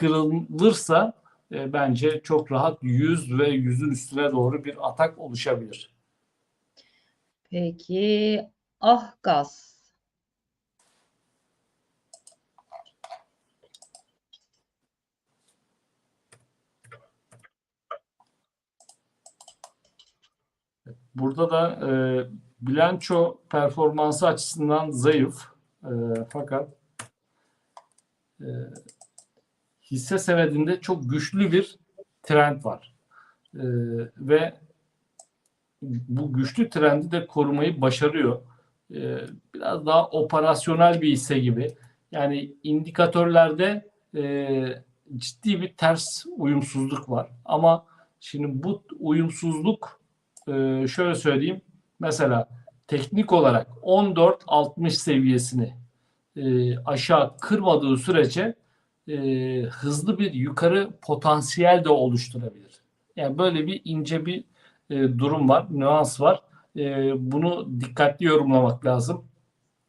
kırılırsa e, bence çok rahat 100 ve 100'ün üstüne doğru bir atak oluşabilir. Peki ah gaz. Burada da e, bilanço performansı açısından zayıf. E, fakat e, hisse senedinde çok güçlü bir trend var. E, ve bu güçlü trendi de korumayı başarıyor. E, biraz daha operasyonel bir hisse gibi. Yani indikatörlerde e, ciddi bir ters uyumsuzluk var. Ama şimdi bu uyumsuzluk e, şöyle söyleyeyim. Mesela teknik olarak 14-60 seviyesini e, aşağı kırmadığı sürece e, hızlı bir yukarı potansiyel de oluşturabilir. Yani böyle bir ince bir e, durum var, nüans var. E, bunu dikkatli yorumlamak lazım.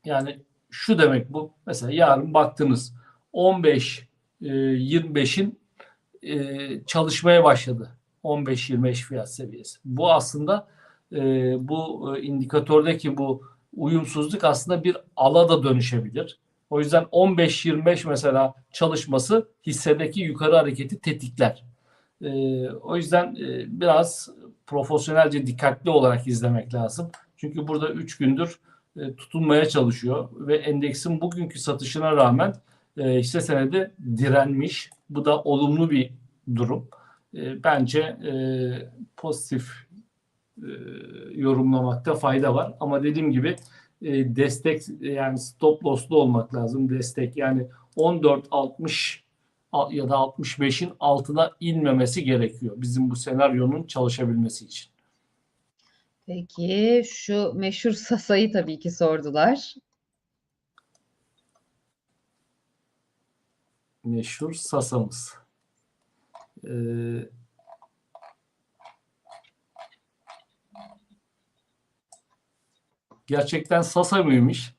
Yani şu demek bu. Mesela yarın baktınız 15 e, 25'in e, çalışmaya başladı. 15-25 fiyat seviyesi. Bu aslında e, bu e, indikatördeki bu uyumsuzluk aslında bir ala da dönüşebilir. O yüzden 15-25 mesela çalışması hissedeki yukarı hareketi tetikler. E, o yüzden e, biraz profesyonelce dikkatli olarak izlemek lazım. Çünkü burada 3 gündür e, tutunmaya çalışıyor ve endeksin bugünkü satışına rağmen e, hisse senedi direnmiş. Bu da olumlu bir durum. E, bence e, pozitif e, yorumlamakta fayda var. Ama dediğim gibi e, destek yani stop loss'lu olmak lazım. Destek yani 14.60 al- ya da 65'in altına inmemesi gerekiyor. Bizim bu senaryonun çalışabilmesi için. Peki şu meşhur Sasa'yı tabii ki sordular. Meşhur Sasa'mız. Ee, gerçekten Sasa mıymış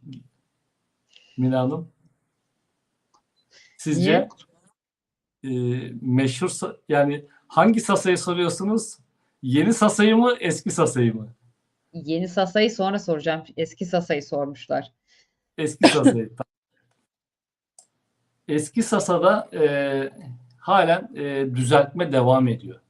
Mina Hanım? Sizce e, meşhur yani hangi Sasa'yı soruyorsunuz? Yeni Sasa'yı mı eski Sasa'yı mı? Yeni Sasa'yı sonra soracağım. Eski Sasa'yı sormuşlar. Eski Sasa'yı. Eski Sasa'da e, halen e, düzeltme devam ediyor.